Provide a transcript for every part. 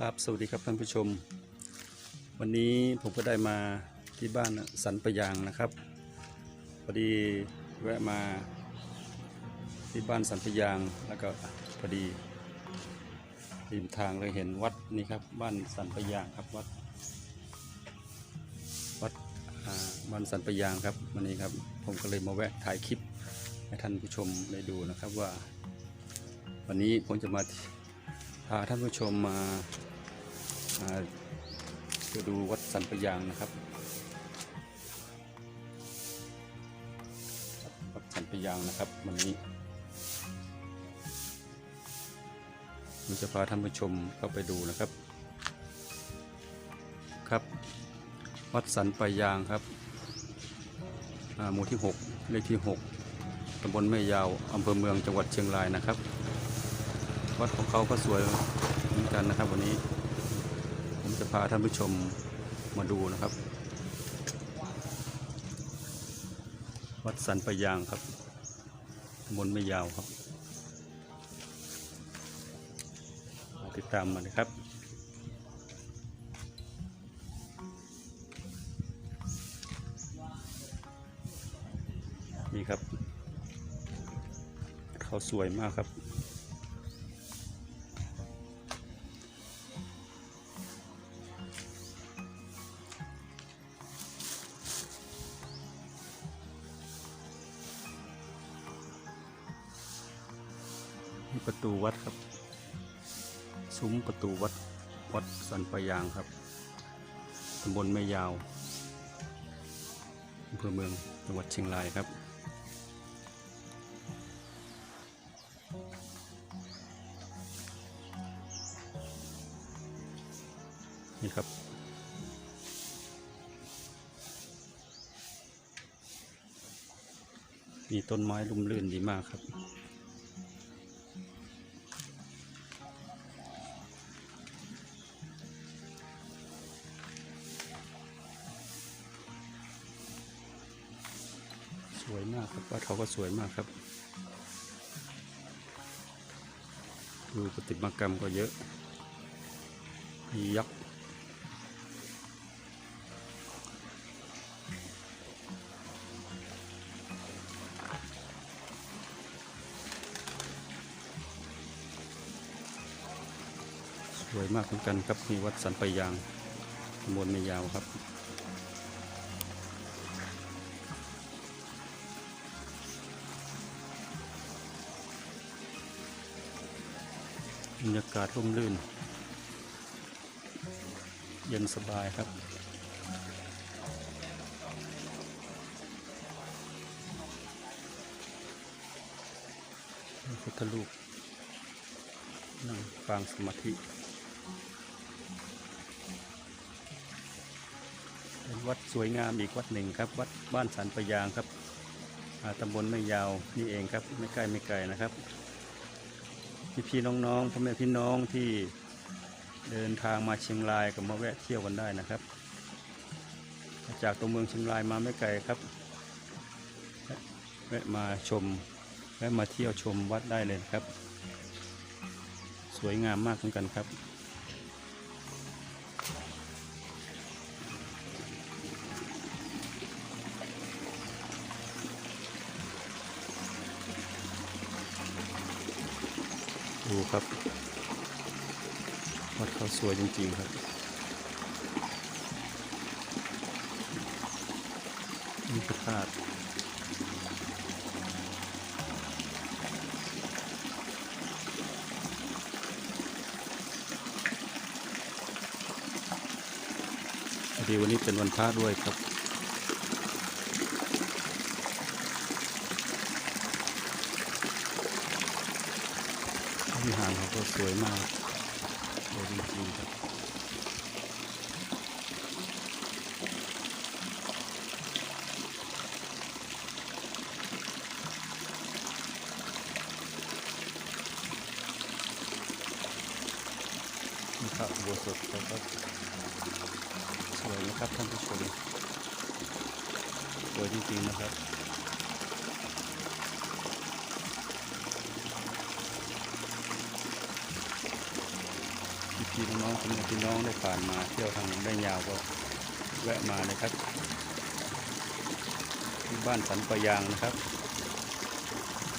ครับสวัสดีครับท่านผู้ชม วันนี้ผมก็ได้มาที่บ้านสันปะยางนะครับพอดีแวะมาที่บ้านสันปะยางแล้วก็พอดีริมทางเลยเห็นวัดนี่ครับบ้านสันปะยางครับวัดวัดบ้านสันปะยางครับวันนี้ครับผมก็เลยมาแวะถ่ายคลิปให้ท่านผู้ชมได้ดูนะครับว่า วันนี้ผมจะมาาท่านผู้ชมมาจะดูวัดสันปะยางนะครับ วัดสันปะยางนะครับวันนี้ผมจะพาท่านผู้ชมเข้าไปดูนะครับ ครับ วัดสันปะยางครับหมู่ที่ 6 เลขที่ 6ตำบลแม่ยาวอำเภอเมืองจังหวัดเชียงรายนะครับ วัดของเขาก็สวยเหมือนกันนะครับ วันนี้ ผมจะพาท่านผู้ชมมาดูนะครับ วัดสันปะยางครับตำบลไม่ยาวครับ ติดตามมาเลยครับนี่ครับ เขาสวยมากครับ นี่ประตูวัดครับ ซุ้มประตูวัด วัดสันปะยางครับตำบลแม่ยาวอำเภอเมืองจังหวัดเชียงรายครับ นี่ครับ มีต้นไม้ลุ่มลื่นดีมากครับ ก็สวยมากครับ ดูปฏิมากรรมก็เยอะ มียักษ์สวยมากเหมือนกันครับมีวัดสันปยางตำบลไม่ยาวครับ บรรยากาศร่มรื่น เย็นสบายครับ พุทธรูปนั่งปางสมาธิเป็นวัดสวยงามอีกวัดหนึ่งครับ วัดบ้านสันปะยางครับตำบลไม่ยาวนี่เองครับ ไม่ใกล้ไม่ไกลนะครับ พี่พี่น้องๆพ่อแม่พี่น้องที่เดินทางมาเชียงรายก็มาแวะเที่ยวกันได้นะครับ จากตัวเมืองเชียงรายมาไม่ไกลครับแวะมาชมแวะมาเที่ยวชมวัดได้เลยครับ สวยงามมากเหมือนกันครับ ดู ครับวัดเขาสวยจริงๆครับ นี่คือธาตุพดีวันนี้เป็นวันพระด้วยครับ วิหารเขาก็สวยมากสวยจริงๆครับนี่ค รับอุโบสถเขาก็สวยนะครับท่านผู้ชมสวยจริงๆนะครับพี่น้องๆผมพี่น้องได้ผ่านมาเที่ยวทางได้ยาวก็แวะมานะครับที่บ้านสันปะยางนะครับ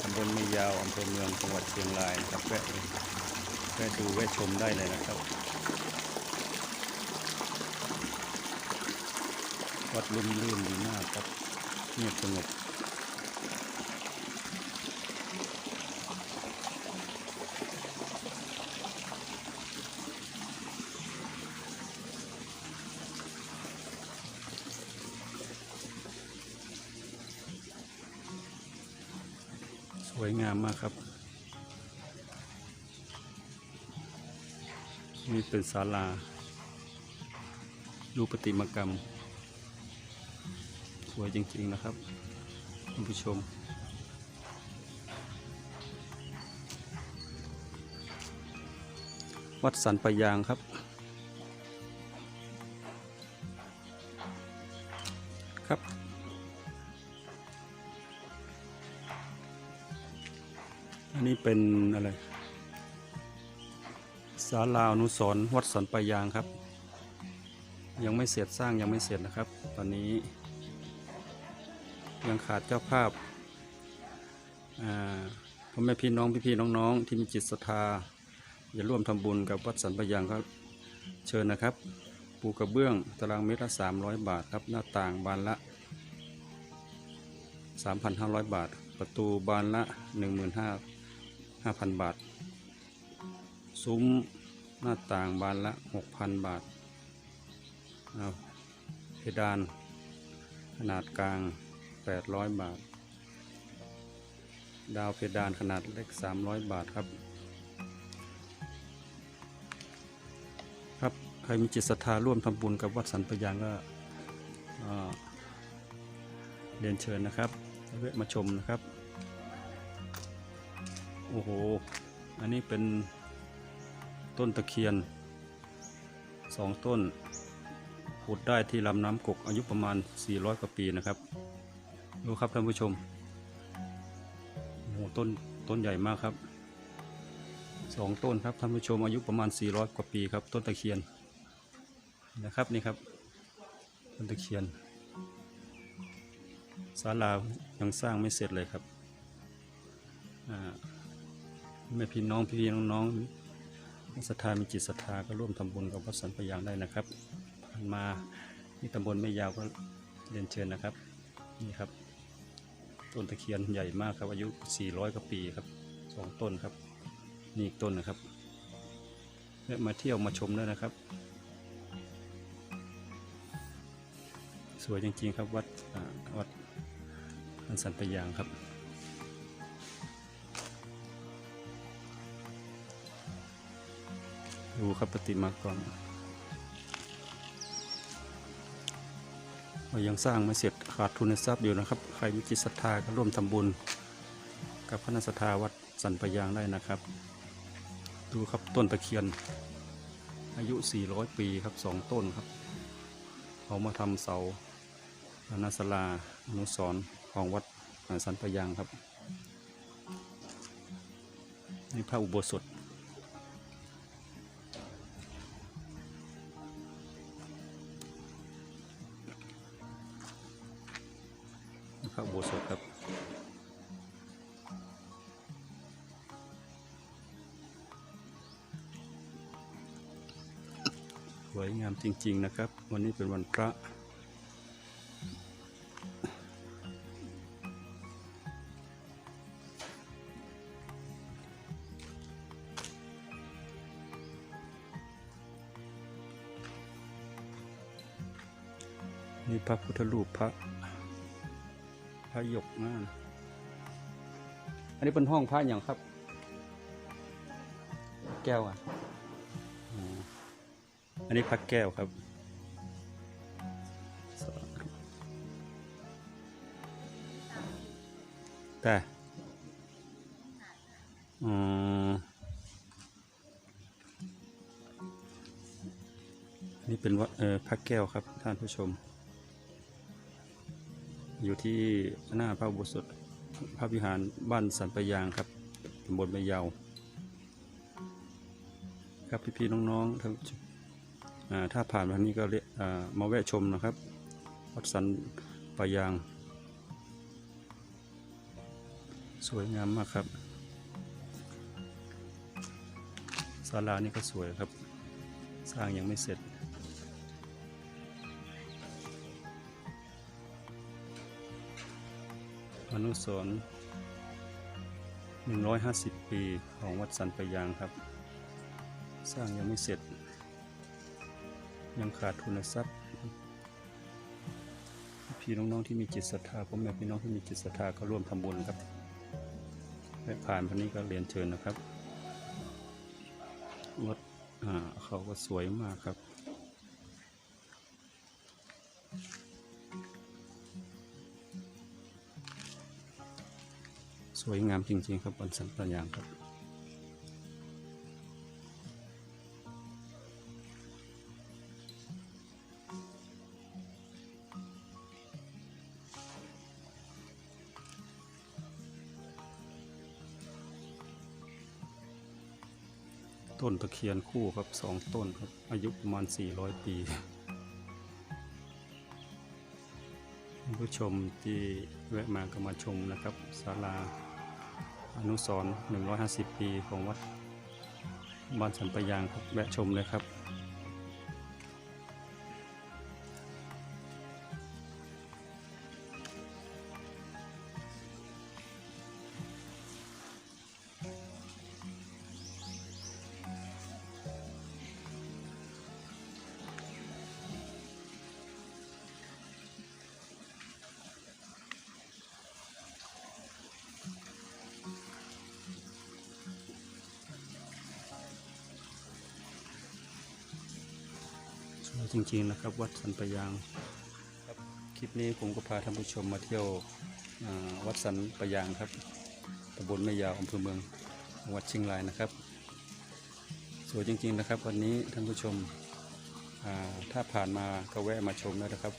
ตำบลม่ยาวอำเภอเมืองจังหวัดเชียงรายนะครับแวะแวะดูแวะชมได้เลยนะครับ วัดลุ่มลื่นดีมากครับ เงียบสงบสวยงามมากครับ นี่เป็นศาลา รูปประติมากรรม วยจริงๆนะครับคุณผู้ชม วัดสันปะยางครับ ครับ อันนี้เป็นอะไรศาลาอนุสรวัดสันปะยางครับ ยังไม่เสร็จสร้างยังไม่เสร็จนะครับ ตอนนี้ ยังขาดเจ้าภาพพ่อแม่พี่น้องพี่พี่ๆน้องๆ ที่มีจิตศรัทธาอย่าร่วมทำบุญกับวัดสันปะยางก็เชิญนะครับ ปูกระเบื้องตารางเมตรละ300 บาทครับหน้าต่างบานละ 3,500 บาท ประตูบานละ 15,000 บาท ซุ้มหน้าต่างบานละ 6,000 บาทเพดานขนาดกลาง 800 บาท ดาวเพดานขนาดเล็ก 300 บาทครับ ครับใครมีจิตศรัทธาร่วมทำบุญกับวัดสันปยางก็เรียนเชิญนะครับแวะมาชมนะครับ โอ้โห อันนี้เป็นต้นตะเคียนสองต้นขุดได้ที่ลำน้ำกกอายุประมาณ 400 กว่าปีนะครับ ดูครับท่านผู้ชมโอ้โหต้นต้นใหญ่มากครับสองต้นครับท่านผู้ชมอายุประมาณ 400 กว่าปีครับ ต้นตะเคียนนะครับนี่ครับ ต้นตะเคียนศาลายังสร้างไม่เสร็จเลยครับแม่พี่น้องพี่พี่น้องน้องๆศรัทธามีจิตศรัทธาก็ร่วมทำบุญกับวัดสันปยางได้นะครับผ่านมาที่ตำบลไม่ยาวก็เรียนเชิญนะครับนี่ครับ ต้นตะเคียนใหญ่มากครับ อายุ 400 กว่าปีครับสองต้นครับ นี่อีกต้นนะครับแวะมาเที่ยวมาชมได้นะครับ สวยจริงๆครับวัดวัดอันสันปะยางครับดูครับปฏิมากร ยังสร้างไม่เสร็จขาดทุนทรัพย์อยู่นะครับ ใครมีจิตศรัทธาก็ร่วมทำบุญ กับคณะศรัทธาวัดสันปะยางได้นะครับ ดูครับต้นตะเคียน อายุ 400 ปีครับสองต้นครับเขามาทำเสาอนาสลาอนุสรของวัดสันปะยางครับนี่พระอุโบสถ พระอุโบสถครับสวยงามจริง ๆ นะครับ วันนี้เป็นวันพระ นี่พระพุทธรูปพระ พระหยกงานอันนี้เป็นห้องพระอย่างครับ แก้วอะอันนี้พระแก้วครับแต่อ๋ออันนี่เป็นวัดเออพระแก้วครับท่านผู้ชม อยู่ที่หน้าพระอุโบสถพระวิหารบ้านสันปยางครับตำบลมะยาวครับพี่ๆน้องๆท่าถ้าผ่านมาทางนี้ก็เามาแวะชมนะครับ วัดสันปะยาง สวยงามมากครับศาลานี่ก็สวยครับ สร้างยังไม่เสร็จ อนุสรณ์150 ปีของวัดสันปยางครับ สร้างยังไม่เสร็จ ยังขาดทุนทรัพย์ พี่น้องๆที่มีจิตศรัทธาพ่อแม่พี่น้องที่มีจิตศรัทธาก็ร่วมทำบุญครับและผ่านพันนี้ก็เรียนเชิญนะครับรถอ่าเขาก็สวยมากครับ วยงามจริง ๆ ครับบนสันปะยางครับต้นตะเคียนคู่ครับสองต้นครับ อายุประมาณ 400 ปีผู้ชมที่แวะมาก็มาชมนะครับศาลา อนุสรณ์150 ปีของวัดบ้านสันปะยางครับแวะชมเลยครับ จริง ๆ นะครับ วัดสันปะยางครับคลิปนี้ผมก็พาท่านผู้ชมมาเที่ยววัดสันปะยางครับตำบลแม่ยาวอำเภอเมืองจังหวัดเชียงรายนะครับ สวยจริง ๆ นะครับ วันนี้ท่านผู้ชมถ้าผ่านมาก็แวะมาชมได้นะครับ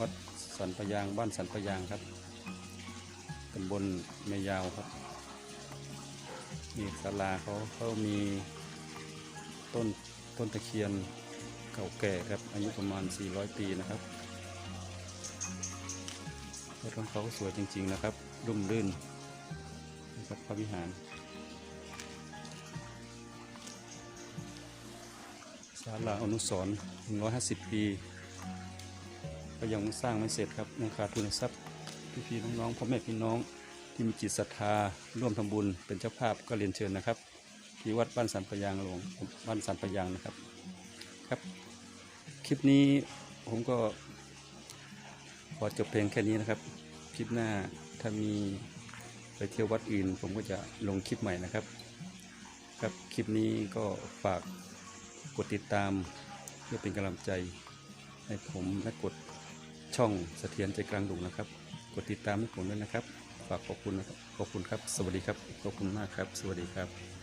วัดสันปะยางบ้านสันปะยางครับตำบลแม่ยาวครับนี่ศาลาเขาเขามีต้นต้นตะเคียน ก่าแก่ครับ อายุประมาณ 400 ปีนะครับรถของเขาสวยจริง ๆ นะครับรุ่มรื่นนะครับพระวิหาร ศาลาอนุสรณ์150 ปี ก็ยังสร้างไม่เสร็จครับยังขาดทุนทรัพย์พี่ๆน้องๆพ่อแม่พี่น้องที่มีจิตศรัทธาร่วมทำบุญเป็นเจ้าภาพก็เรียนเชิญนะครับ ที่วัดบ้านสันปะยางหลวงบ้านสันปะยางนะครับครับ คลิปนี้ผมก็ขอจบเพลงแค่นี้นะครับ คลิปหน้าถ้ามีไปเที่ยววัดอื่น ผมก็จะลงคลิปใหม่นะครับ ครับคลิปนี้ก็ฝากกดติดตามเพื่อเป็นกำลังใจ ให้ผมและกดช่องเสถียรใจกลางดุงนะครับ กดติดตามให้ผมด้วยนะครับ ฝากขอบคุณนะครับขอบคุณครับ สวัสดีครับ ขอบคุณมากครับ สวัสดีครับ